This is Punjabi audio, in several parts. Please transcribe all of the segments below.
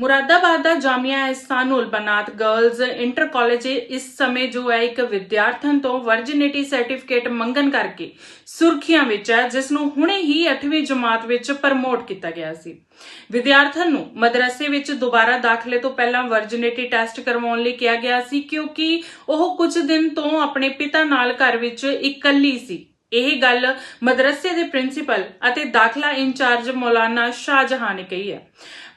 ਮੁਰਾਦਾਬਾਦ ਦਾ Jamia Ihsanul Banat girls inter college ਇਸ ਸਮੇਂ ਜੋ ਹੈ ਇੱਕ ਵਿਦਿਆਰਥਣ ਤੋਂ ਵਰਜਿਨਿਟੀ ਸਰਟੀਫਿਕੇਟ ਮੰਗਣ ਕਰਕੇ ਸੁਰਖੀਆਂ ਵਿੱਚ ਹੈ, ਜਿਸ ਨੂੰ ਹੁਣੇ ਹੀ 8ਵੀਂ ਜਮਾਤ ਵਿੱਚ ਪ੍ਰਮੋਟ ਕੀਤਾ ਗਿਆ ਸੀ। ਵਿਦਿਆਰਥਣ ਨੂੰ ਮਦਰਸੇ ਵਿੱਚ ਦੁਬਾਰਾ ਦਾਖਲੇ ਤੋਂ ਪਹਿਲਾਂ ਵਰਜਿਨਿਟੀ ਟੈਸਟ ਕਰਵਾਉਣ ਲਈ ਕਿਹਾ ਗਿਆ ਸੀ, ਕਿਉਂਕਿ ਉਹ ਕੁਝ ਦਿਨ ਤੋਂ ਆਪਣੇ ਪਿਤਾ ਨਾਲ ਘਰ ਵਿੱਚ ਇਕੱਲੀ ਸੀ। ਇਹ ਗੱਲ ਮਦਰਸੇ ਦੇ ਪ੍ਰਿੰਸੀਪਲ ਅਤੇ ਦਾਖਲਾ ਇੰਚਾਰਜ ਮੌਲਾਨਾ ਸ਼ਾਹਜਹਾਂ ਨੇ ਕਹੀ ਹੈ।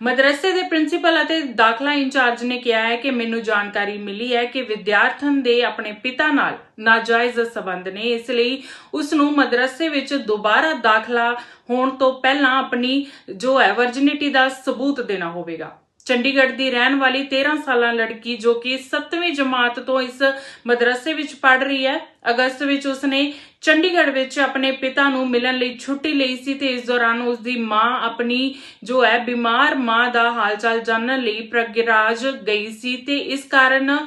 ਮਦਰਸੇ ਦੇ ਪ੍ਰਿੰਸੀਪਲ ਅਤੇ ਦਾਖਲਾ ਇੰਚਾਰਜ ਨੇ ਕਿਹਾ ਹੈ ਕਿ ਮੈਨੂੰ ਜਾਣਕਾਰੀ ਮਿਲੀ ਹੈ ਕਿ ਵਿਦਿਆਰਥਣ ਦੇ ਆਪਣੇ ਪਿਤਾ ਨਾਲ ਨਾਜਾਇਜ਼ ਸਬੰਧ ਨੇ। ਇਸ ਲਈ ਉਸ ਨੂੰ ਮਦਰਸੇ ਵਿੱਚ ਦੁਬਾਰਾ ਦਾਖਲਾ ਹੋਣ ਤੋਂ ਪਹਿਲਾਂ ਆਪਣੀ ਜੋ ਹੈ ਵਰਜਿਨਿਟੀ ਦਾ ਸਬੂਤ ਦੇਣਾ ਹੋਵੇਗਾ। ਚੰਡੀਗੜ੍ਹ ਦੀ ਰਹਿਣ ਵਾਲੀ 13 ਸਾਲਾਂ ਲੜਕੀ ਜੋ ਕਿ 7ਵੀਂ ਜਮਾਤ ਤੋਂ ਇਸ ਮਦਰਸੇ ਵਿੱਚ ਪੜ ਰਹੀ ਹੈ। ਅਗਸਤ ਵਿੱਚ ਉਸਨੇ ਚੰਡੀਗੜ੍ਹ ਵਿੱਚ ਆਪਣੇ ਪਿਤਾ ਨੂੰ ਮਿਲਣ ਲਈ ਛੁੱਟੀ ਲਈ ਸੀ ਤੇ ਇਸ ਦੌਰਾਨ ਉਸ ਦੀ ਮਾਂ ਆਪਣੀ ਜੋ ਹੈ, ਬਿਮਾਰ ਮਾਂ ਦਾ ਹਾਲਚਾਲ ਜਾਣਨ ਲਈ ਪ੍ਰਗਰਾਜ ਗਈ ਸੀ ਤੇ ਇਸ ਕਾਰਨ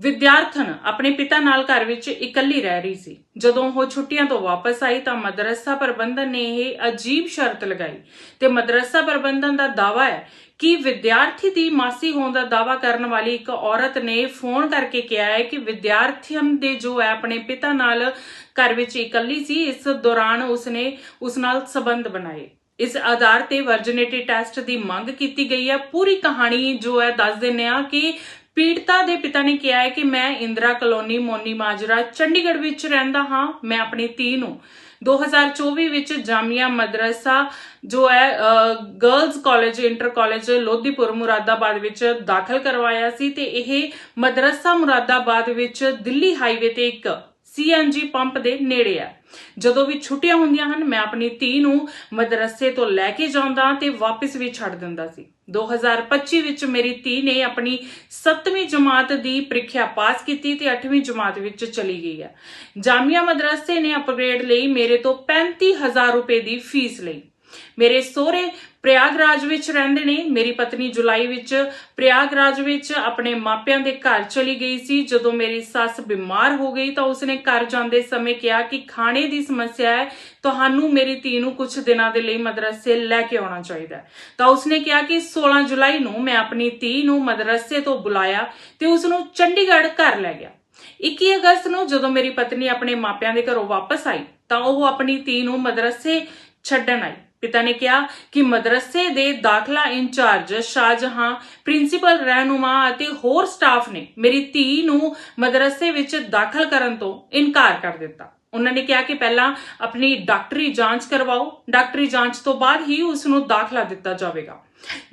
ਵਿਦਿਆਰਥਣ ਆਪਣੇ ਪਿਤਾ ਨਾਲ ਘਰ ਵਿੱਚ ਇਕੱਲੀ ਰਹਿ ਰਹੀ ਸੀ। ਜਦੋਂ ਉਹ ਛੁੱਟੀਆਂ ਤੋਂ ਵਾਪਸ ਆਈ ਤਾਂ ਮਦਰਸਾ ਪ੍ਰਬੰਧਨ ਨੇ ਇਹ ਅਜੀਬ ਸ਼ਰਤ ਲਗਾਈ ਤੇ ਮਦਰਸਾ ਪ੍ਰਬੰਧਨ ਦਾ ਦਾਵਾ ਹੈ ਕਿ ਵਿਦਿਆਰਥੀ ਦੀ ਮਾਸੀ ਹੋਣ ਦਾ ਦਾਵਾ ਕਰਨ ਵਾਲੀ ਇੱਕ ਔਰਤ ਨੇ ਫੋਨ ਕਰਕੇ ਕਿਹਾ ਹੈ ਕਿ ਵਿਦਿਆਰਥੀਆਂ ਦੇ ਜੋ ਹੈ ਆਪਣੇ ਪਿਤਾ ਨਾਲ ਘਰ ਵਿੱਚ ਇਕੱਲੀ ਸੀ, ਇਸ ਦੌਰਾਨ ਉਸਨੇ ਉਸ ਨਾਲ ਸਬੰਧ ਬਣਾਏ। ਇਸ ਆਧਾਰ ਤੇ ਵਰਜਿਨਿਟੀ ਟੈਸਟ ਦੀ ਮੰਗ ਕੀਤੀ ਗਈ ਹੈ। ਪੂਰੀ ਕਹਾਣੀ ਜੋ ਹੈ ਦੱਸ ਦਿੰਨੇ ਆ ਕਿ ਪੀੜਤਾ ਦੇ ਪਿਤਾ ਨੇ ਕਿਹਾ ਹੈ ਕਿ ਮੈਂ ਇੰਦਰਾ ਕਲੋਨੀ ਮੋਨੀ ਮਾਜਰਾ ਚੰਡੀਗੜ੍ਹ ਵਿੱਚ ਰਹਿੰਦਾ ਹਾਂ। ਮੈਂ ਆਪਣੀ ਧੀ ਨੂੰ 2024 ਵਿੱਚ ਜਾਮੀਆ ਮਦਰਸਾ, ਜੋ ਹੈ girls college inter college Lodhipur Moradabad ਵਿੱਚ ਦਾਖਲ ਕਰਵਾਇਆ ਸੀ ਤੇ ਇਹ ਮਦਰਸਾ ਮੁਰਾਦਾਬਾਦ ਵਿੱਚ ਦਿੱਲੀ ਹਾਈਵੇ ਤੇ ਇੱਕ ਸੀਐਨਜੀ ਪੰਪ ਦੇ ਨੇੜੇ ਹੈ। ਜਦੋਂ ਵੀ ਛੁੱਟੀਆਂ ਹੁੰਦੀਆਂ ਹਨ, ਮੈਂ ਆਪਣੀ ਧੀ ਨੂੰ ਮਦਰਸੇ ਤੋਂ ਲੈ ਕੇ ਜਾਂਦਾ ਤੇ ਵਾਪਸ ਵੀ ਛੱਡ ਦਿੰਦਾ ਸੀ। 2025 ਵਿੱਚ ਮੇਰੀ ਧੀ ਨੇ ਆਪਣੀ 7ਵੀਂ ਜਮਾਤ ਦੀ ਪ੍ਰੀਖਿਆ ਪਾਸ ਕੀਤੀ ਤੇ 8ਵੀਂ ਜਮਾਤ ਵਿੱਚ ਚਲੀ ਗਈ ਹੈ ਜਾਮੀਆ ਮਦਰਸੇ ਨੇ ਅਪਗ੍ਰੇਡ ਲਈ ਮੇਰੇ ਤੋਂ 35000 ਰੁਪਏ ਦੀ ਫੀਸ ਲਈ। ਮੇਰੇ ਸਹੁਰੇ ਪ੍ਰਯਾਗਰਾਜ ਵਿੱਚ ਰਹਿੰਦੇ ਨੇ। ਮੇਰੀ ਪਤਨੀ ਜੁਲਾਈ ਵਿੱਚ ਪ੍ਰਯਾਗਰਾਜ ਵਿੱਚ ਆਪਣੇ ਮਾਪਿਆਂ ਦੇ ਘਰ ਚਲੀ ਗਈ ਸੀ। ਜਦੋਂ ਮੇਰੀ ਸੱਸ ਬਿਮਾਰ ਹੋ ਗਈ ਤਾਂ ਉਸਨੇ ਘਰ ਜਾਂਦੇ ਸਮੇਂ ਕਿਹਾ ਕਿ ਖਾਣੇ ਦੀ ਸਮੱਸਿਆ ਹੈ, ਤੁਹਾਨੂੰ ਮੇਰੀ ਧੀ ਨੂੰ ਕੁਝ ਦਿਨਾਂ ਦੇ ਲਈ ਮਦਰਸੇ ਲੈ ਕੇ ਆਉਣਾ ਚਾਹੀਦਾ ਤਾਂ ਉਸਨੇ ਕਿਹਾ ਕਿ 16 ਜੁਲਾਈ ਨੂੰ ਮੈਂ ਆਪਣੀ ਧੀ ਨੂੰ ਮਦਰਸੇ ਤੋਂ ਬੁਲਾਇਆ ਤੇ ਉਸ ਨੂੰ ਚੰਡੀਗੜ੍ਹ ਘਰ ਲੈ ਗਿਆ। 21 ਅਗਸਤ ਨੂੰ ਜਦੋਂ ਮੇਰੀ ਪਤਨੀ ਆਪਣੇ ਮਾਪਿਆਂ ਦੇ ਘਰੋਂ ਵਾਪਸ ਆਈ ਤਾਂ ਉਹ ਆਪਣੀ ਧੀ ਨੂੰ ਮਦਰਸੇ ਛੱਡਣ ਆਈ। ਪਿਤਾ ਨੇ ਕਿਹਾ ਕਿ ਮਦਰਸੇ ਦੇ ਦਾਖਲਾ ਇੰਚਾਰਜ ਸ਼ਾਹਜਹਾਂ, ਪ੍ਰਿੰਸੀਪਲ ਰਹਿਨੁਮਾ ਅਤੇ ਹੋਰ ਸਟਾਫ ਨੇ ਮੇਰੀ ਧੀ ਨੂੰ ਮਦਰਸੇ ਵਿੱਚ ਦਾਖਲ ਕਰਨ ਤੋਂ ਇਨਕਾਰ ਕਰ ਦਿੱਤਾ। ਉਹਨਾਂ ਨੇ ਕਿਹਾ ਕਿ ਪਹਿਲਾਂ ਆਪਣੀ ਡਾਕਟਰੀ ਜਾਂਚ ਕਰਵਾਓ। ਡਾਕਟਰੀ ਜਾਂਚ ਤੋਂ ਬਾਅਦ ਹੀ ਉਸ ਨੂੰ ਦਾਖਲਾ ਦਿੱਤਾ ਜਾਵੇਗਾ।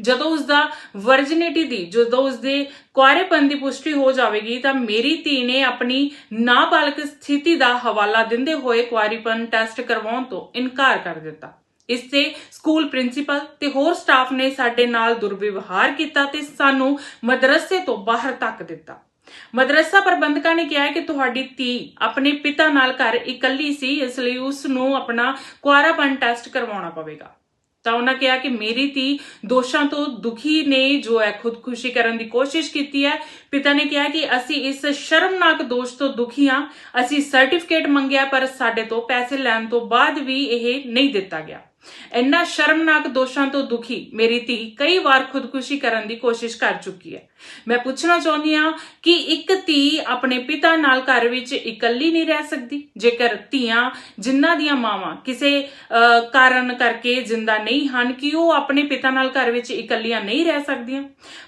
ਜਦੋਂ ਉਸ ਦਾ ਵਰਜਿਨਿਟੀ ਦੀ, ਜਦੋਂ ਉਸ ਦੇ ਕੁਆਰੇਪਨ ਦੀ ਪੁਸ਼ਟੀ ਹੋ ਜਾਵੇਗੀ ਤਾਂ ਮੇਰੀ ਧੀ ਨੇ ਆਪਣੀ ਨਾਬਾਲਗ ਸਥਿਤੀ ਦਾ ਹਵਾਲਾ ਦਿੰਦੇ ਹੋਏ ਕੁਆਰੀਪਨ ਟੈਸਟ ਕਰਵਾਉਣ ਤੋਂ ਇਨਕਾਰ ਕਰ ਦਿੱਤਾ। ਇਸ ਤੇ ਸਕੂਲ ਪ੍ਰਿੰਸੀਪਲ ਤੇ ਹੋਰ ਸਟਾਫ ਨੇ ਸਾਡੇ ਨਾਲ ਦੁਰਵਿਵਹਾਰ ਕੀਤਾ ਤੇ ਸਾਨੂੰ ਮਦਰਸੇ ਤੋਂ ਬਾਹਰ ਧੱਕ ਦਿੱਤਾ। ਮਦਰਸਾ ਪ੍ਰਬੰਧਕਾਂ ਨੇ ਕਿਹਾ ਕਿ ਤੁਹਾਡੀ ਧੀ ਆਪਣੇ ਪਿਤਾ ਨਾਲ ਘਰ ਇਕੱਲੀ ਸੀ, ਇਸ ਲਈ ਉਸ ਨੂੰ ਆਪਣਾ ਕੁਆਰਾਪਨ ਟੈਸਟ ਕਰਵਾਉਣਾ ਪਵੇਗਾ। ਤਾਂ ਉਹਨਾਂ ਕਿਹਾ ਕਿ ਮੇਰੀ ਧੀ ਦੋਸ਼ਾਂ ਤੋਂ ਦੁਖੀ ਨੇ, ਜੋ ਹੈ ਖੁਦਕੁਸ਼ੀ ਕਰਨ ਦੀ ਕੋਸ਼ਿਸ਼ ਕੀਤੀ ਹੈ। ਪਿਤਾ ਨੇ ਕਿਹਾ ਕਿ ਅਸੀਂ ਇਸ ਸ਼ਰਮਨਾਕ ਦੋਸ਼ ਤੋਂ ਦੁਖੀ ਹਾਂ। ਅਸੀਂ ਸਰਟੀਫਿਕੇਟ ਮੰਗਿਆ, ਪਰ ਸਾਡੇ ਤੋਂ ਪੈਸੇ ਲੈਣ ਤੋਂ ਬਾਅਦ ਵੀ ਇਹ ਨਹੀਂ ਦਿੱਤਾ ਗਿਆ। ਇੰਨਾ ਸ਼ਰਮਨਾਕ ਦੋਸ਼ਾਂ ਤੋਂ ਦੁਖੀ ਮੇਰੀ ਧੀ ਕਈ ਵਾਰ ਖੁਦਕੁਸ਼ੀ ਕਰਨ ਦੀ ਕੋਸ਼ਿਸ਼ ਕਰ ਚੁੱਕੀ ਹੈ। ਮੈਂ ਪੁੱਛਣਾ ਚਾਹੁੰਦੀ ਹਾਂ ਕਿ ਇੱਕ ਧੀ ਆਪਣੇ ਪਿਤਾ ਨਾਲ ਘਰ ਵਿੱਚ ਇਕੱਲੀ ਨਹੀਂ ਰਹਿ ਸਕਦੀ? ਜੇਕਰ ਧੀਆਂ ਜਿਨ੍ਹਾਂ ਦੀਆਂ ਮਾਵਾਂ ਕਿਸੇ ਕਾਰਨ ਕਰਕੇ ਜਿੰਦਾ ਨਹੀਂ ਹਨ ਕਿ ਉਹ ਆਪਣੇ ਪਿਤਾ ਨਾਲ ਘਰ ਵਿੱਚ ਇਕੱਲੀਆਂ ਨਹੀਂ ਰਹਿ ਸਕਦੀਆਂ?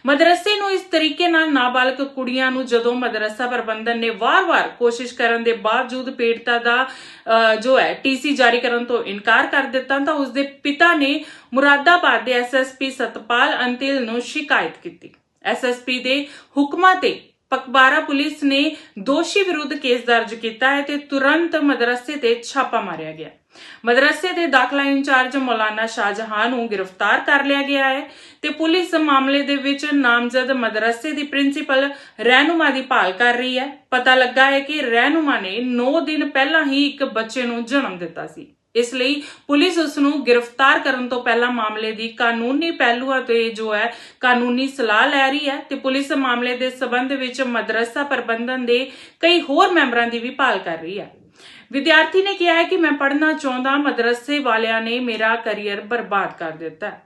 ਮਦਰਸੇ ਨੂੰ ਇਸ ਤਰੀਕੇ ਨਾਲ ਨਾਬਾਲਗ ਕੁੜੀਆਂ ਨੂੰ ਜਦੋਂ ਮਦਰਸਾ ਪ੍ਰਬੰਧਨ ਨੇ ਵਾਰ-ਵਾਰ ਕੋਸ਼ਿਸ਼ ਕਰਨ ਦੇ ਬਾਵਜੂਦ ਪੀੜਤਾ ਦਾ ਅਹ, ਜੋ ਹੈ ਟੀਸੀ ਜਾਰੀ ਕਰਨ ਤੋਂ ਇਨਕਾਰ ਕਰ ਦਿੱਤਾ ਤਾਂ ਉਸਦੇ ਪਿਤਾ ਨੇ ਮੁਰਾਦਾਬਾਦ ਦੇ ਐਸਐਸਪੀ ਸਤਪਾਲ ਅੰਤਿਲ ਨੂੰ ਸ਼ਿਕਾਇਤ ਕੀਤੀ। ਐਸਐਸਪੀ ਦੇ ਹੁਕਮਾਂ ਤੇ ਪਕਬਾਰਾ ਪੁਲਿਸ ਨੇ ਦੋਸ਼ੀ ਵਿਰੁੱਧ ਕੇਸ ਦਰਜ ਕੀਤਾ ਹੈ ਤੇ ਤੁਰੰਤ ਮਦਰਸੇ ਤੇ ਛਾਪਾ ਮਾਰਿਆ ਗਿਆ। ਮਦਰਸੇ ਦੇ ਦਾਖਲਾ ਇੰਚਾਰਜ ਮੌਲਾਨਾ ਸ਼ਾਹਜਹਾਂ ਨੂੰ ਗ੍ਰਿਫਤਾਰ ਕਰ ਲਿਆ ਗਿਆ ਹੈ ਤੇ ਪੁਲਿਸ ਮਾਮਲੇ ਦੇ ਵਿੱਚ ਨਾਮਜ਼ਦ ਮਦਰਸੇ ਦੀ ਪ੍ਰਿੰਸੀਪਲ ਰਹਿਨੁਮਾ ਦੀ ਭਾਲ ਕਰ ਰਹੀ ਹੈ। ਪਤਾ ਲੱਗਾ ਹੈ ਕਿ ਰਹਿਨੁਮਾ ਨੇ 9 ਦਿਨ ਪਹਿਲਾਂ ਹੀ ਇੱਕ ਬੱਚੇ ਨੂੰ ਜਨਮ ਦਿੱਤਾ ਸੀ। ਇਸ ਲਈ ਪੁਲਿਸ ਉਸ ਨੂੰ ਗ੍ਰਿਫਤਾਰ ਕਰਨ ਤੋਂ ਪਹਿਲਾਂ ਮਾਮਲੇ ਦੀ ਕਾਨੂੰਨੀ ਪਹਿਲੂਆਂ ਤੇ ਜੋ ਹੈ, ਕਾਨੂੰਨੀ ਸਲਾਹ ਲੈ ਰਹੀ ਹੈ ਤੇ ਪੁਲਿਸ ਮਾਮਲੇ ਦੇ ਸਬੰਧ ਵਿੱਚ ਮਦਰਸਾ ਪ੍ਰਬੰਧਨ ਦੇ ਕਈ ਹੋਰ ਮੈਂਬਰਾਂ ਦੀ ਵੀ ਭਾਲ ਕਰ ਰਹੀ ਹੈ। ਵਿਦਿਆਰਥੀ ਨੇ ਕਿਹਾ ਹੈ ਕਿ ਮੈਂ ਪੜ੍ਹਨਾ ਚਾਹੁੰਦਾ, ਮਦਰਸੇ ਵਾਲਿਆਂ ਨੇ ਮੇਰਾ ਕੈਰੀਅਰ ਬਰਬਾਦ ਕਰ ਦਿੱਤਾ ਹੈ।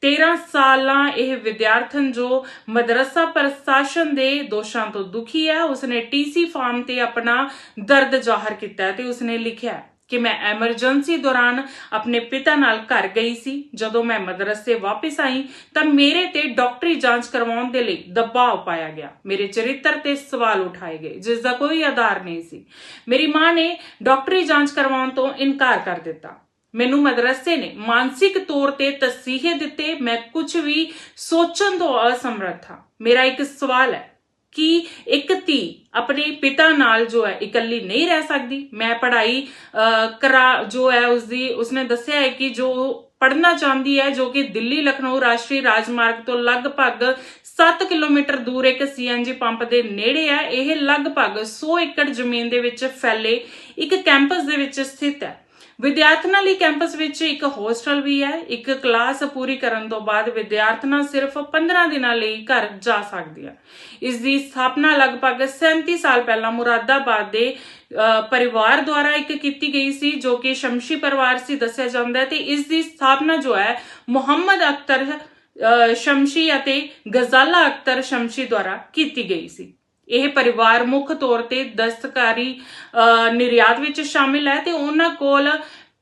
13 ਸਾਲਾਂ ਇਹ ਵਿਦਿਆਰਥਣ ਜੋ ਮਦਰਸਾ ਪ੍ਰਸ਼ਾਸਨ ਦੇ ਦੋਸ਼ਾਂ ਤੋਂ ਦੁਖੀ ਹੈ, ਉਸਨੇ ਟੀਸੀ ਫਾਰਮ ਤੇ ਆਪਣਾ ਦਰਦ ਜ਼ਾਹਰ ਕੀਤਾ ਤੇ ਉਸਨੇ ਲਿਖਿਆ ਕਿ ਮੈਂ ਐਮਰਜੈਂਸੀ ਦੌਰਾਨ ਆਪਣੇ ਪਿਤਾ ਨਾਲ ਘਰ ਗਈ ਸੀ। ਜਦੋਂ ਮੈਂ ਮਦਰਸੇ ਵਾਪਸ ਆਈ, ਤਾਂ ਮੇਰੇ ਤੇ ਡਾਕਟਰੀ ਜਾਂਚ ਕਰਵਾਉਣ ਦੇ ਲਈ ਦਬਾਅ ਪਾਇਆ ਗਿਆ। ਮੇਰੇ ਚਰਿੱਤਰ ਤੇ ਸਵਾਲ ਉਠਾਏ ਗਏ, ਜਿਸ ਦਾ ਕੋਈ ਆਧਾਰ ਨਹੀਂ ਸੀ। ਮੇਰੀ ਮਾਂ ਨੇ ਡਾਕਟਰੀ ਜਾਂਚ ਕਰਵਾਉਣ ਤੋਂ ਇਨਕਾਰ ਕਰ ਦਿੱਤਾ। ਮੈਨੂੰ ਮਦਰਸੇ ਨੇ ਮਾਨਸਿਕ ਤੌਰ ਤੇ ਤਸੀਹੇ ਦਿੱਤੇ, ਮੈਂ ਕੁਝ ਵੀ ਸੋਚਣ ਤੋਂ ਅਸਮਰੱਥ ਹਾਂ। ਮੇਰਾ ਇੱਕ ਸਵਾਲ ਹੈ ਕਿ ਇੱਕ ਧੀ ਆਪਣੇ ਪਿਤਾ ਨਾਲ ਜੋ ਹੈ ਇਕੱਲੀ ਨਹੀਂ ਰਹਿ ਸਕਦੀ। ਮੈਂ ਪੜ੍ਹਾਈ ਕਰਾ, ਜੋ ਹੈ ਉਸਦੀ, ਉਸਨੇ ਦੱਸਿਆ ਹੈ ਕਿ ਜੋ ਪੜ੍ਹਨਾ ਚਾਹੁੰਦੀ ਹੈ, ਜੋ ਕਿ ਦਿੱਲੀ, ਲਖਨਊ ਰਾਸ਼ਟਰੀ ਰਾਜਮਾਰਗ ਤੋਂ ਲਗਭਗ 7 ਕਿਲੋਮੀਟਰ ਦੂਰ ਇੱਕ ਸੀਐਨਜੀ ਪੰਪ ਦੇ ਨੇੜੇ ਹੈ। ਇਹ ਲਗਭਗ 100 ਏਕੜ ਜ਼ਮੀਨ ਦੇ ਵਿੱਚ ਫੈਲੇ ਇੱਕ ਕੈਂਪਸ ਦੇ ਵਿੱਚ ਸਥਿਤ ਹੈ। ਵਿਦਿਆਰਥਣਾਂ ਲਈ ਕੈਂਪਸ ਵਿੱਚ ਇੱਕ ਹੋਸਟਲ ਵੀ ਹੈ। ਇੱਕ ਕਲਾਸ ਪੂਰੀ ਕਰਨ ਤੋਂ ਬਾਅਦ ਵਿਦਿਆਰਥਣਾਂ ਸਿਰਫ 15 ਦਿਨਾਂ ਲਈ ਘਰ ਜਾ ਸਕਦੀਆਂ। ਇਸ ਦੀ ਸਥਾਪਨਾ ਲਗਭਗ 37 ਸਾਲ ਪਹਿਲਾਂ ਮੁਰਾਦਾਬਾਦ ਦੇ ਅ, ਪਰਿਵਾਰ ਦੁਆਰਾ ਇੱਕ ਕੀਤੀ ਗਈ ਸੀ ਜੋ ਕਿ ਸ਼ਮਸ਼ੀ ਪਰਿਵਾਰ ਸੀ ਦੱਸਿਆ ਜਾਂਦਾ ਹੈ। ਤੇ ਇਸ ਦੀ ਸਥਾਪਨਾ ਜੋ ਹੈ ਮੁਹੰਮਦ ਅਖਤਰ ਸ਼ਮਸ਼ੀ ਅਤੇ ਗਜ਼ਾਲਾ ਅਖਤਰ ਸ਼ਮਸ਼ੀ ਦੁਆਰਾ ਕੀਤੀ ਗਈ ਸੀ। ਇਹ ਪਰਿਵਾਰ ਮੁੱਖ ਤੌਰ ਤੇ ਦਸਤਕਾਰੀ ਨਿਰਯਾਤ ਵਿੱਚ ਸ਼ਾਮਿਲ ਹੈ ਤੇ ਉਹਨਾਂ ਕੋਲ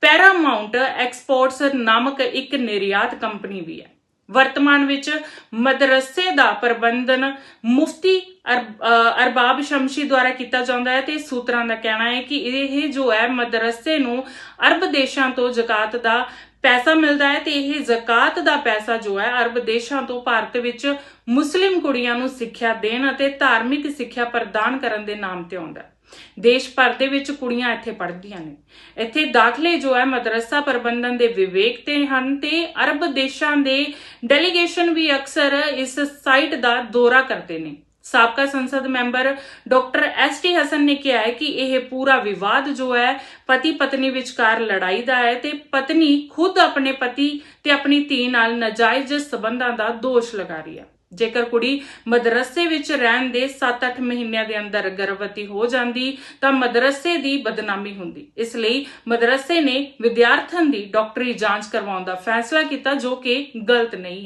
ਪੈਰਾਮਾਉਂਟ ਐਕਸਪੋਰਟਸ ਨਾਮਕ ਇੱਕ ਨਿਰਯਾਤ ਕੰਪਨੀ ਵੀ ਹੈ। ਵਰਤਮਾਨ ਵਿੱਚ ਮਦਰਸੇ ਦਾ ਪ੍ਰਬੰਧਨ ਮੁਫਤੀ ਅਰ- ਅਰਬਾਬ ਸ਼ਮਸ਼ੀ ਦੁਆਰਾ ਕੀਤਾ ਜਾਂਦਾ ਹੈ ਤੇ ਸੂਤਰਾਂ ਦਾ ਕਹਿਣਾ ਹੈ ਕਿ ਇਹ ਜੋ ਹੈ, ਮਦਰਸੇ ਨੂੰ ਅਰਬ ਦੇਸ਼ਾਂ ਤੋਂ ਜ਼ਕਾਤ ਦਾ ਪੈਸਾ ਮਿਲਦਾ ਹੈ ਤੇ ਇਹ ਜ਼ਕਾਤ ਦਾ ਪੈਸਾ ਜੋ ਹੈ ਅਰਬ ਦੇਸ਼ਾਂ ਤੋਂ ਭਾਰਤ ਵਿੱਚ ਮੁਸਲਿਮ ਕੁੜੀਆਂ ਨੂੰ ਸਿੱਖਿਆ ਦੇਣ ਅਤੇ ਧਾਰਮਿਕ ਸਿੱਖਿਆ ਪ੍ਰਦਾਨ ਕਰਨ ਦੇ ਨਾਮ ਤੇ ਆਉਂਦਾ ਹੈ। ਦੇਸ਼ ਭਰ ਦੇ ਵਿੱਚ ਕੁੜੀਆਂ ਇੱਥੇ ਪੜ੍ਹਦੀਆਂ ਨੇ। ਇੱਥੇ ਦਾਖਲੇ ਜੋ ਹੈ ਮਦਰਸਾ ਪ੍ਰਬੰਧਨ ਦੇ ਵਿਵੇਕ ਤੇ ਹਨ ਤੇ ਅਰਬ ਦੇਸ਼ਾਂ ਦੇ ਡੈਲੀਗੇਸ਼ਨ ਵੀ ਅਕਸਰ ਇਸ ਸਾਈਟ ਦਾ ਦੌਰਾ ਕਰਦੇ ਨੇ। ਸਾਬਕਾ ਸੰਸਦ member doctor S T Hasan ਨੇ ਕਿਹਾ ਹੈ ਕਿ ਇਹ ਪੂਰਾ ਵਿਵਾਦ ਜੋ ਹੈ ਪਤੀ ਪਤਨੀ ਵਿਚਕਾਰ ਲੜਾਈ ਦਾ ਹੈ ਤੇ ਪਤਨੀ ਖੁਦ ਆਪਣੇ ਪਤੀ ਤੇ ਆਪਣੀ ਧੀ ਨਾਲ ਨਾਜਾਇਜ਼ ਸਬੰਧਾਂ ਦਾ ਦੋਸ਼ ਲਗਾ ਰਹੀ ਹੈ। ਜੇਕਰ ਕੁੜੀ ਮਦਰਸੇ ਵਿੱਚ ਰਹਿਣ ਦੇ 7-8 ਮਹੀਨਿਆਂ ਦੇ ਅੰਦਰ ਗਰਭਵਤੀ ਹੋ ਜਾਂਦੀ, ਤਾਂ ਮਦਰਸੇ ਦੀ ਬਦਨਾਮੀ ਹੁੰਦੀ। ਇਸ ਲਈ ਮਦਰਸੇ ਨੇ ਵਿਦਿਆਰਥਣ ਦੀ ਡਾਕਟਰੀ ਜਾਂਚ ਕਰਵਾਉਣ ਦਾ ਫੈਸਲਾ ਕੀਤਾ ਜੋ ਕਿ ਗਲਤ ਨਹੀਂ ਹੈ।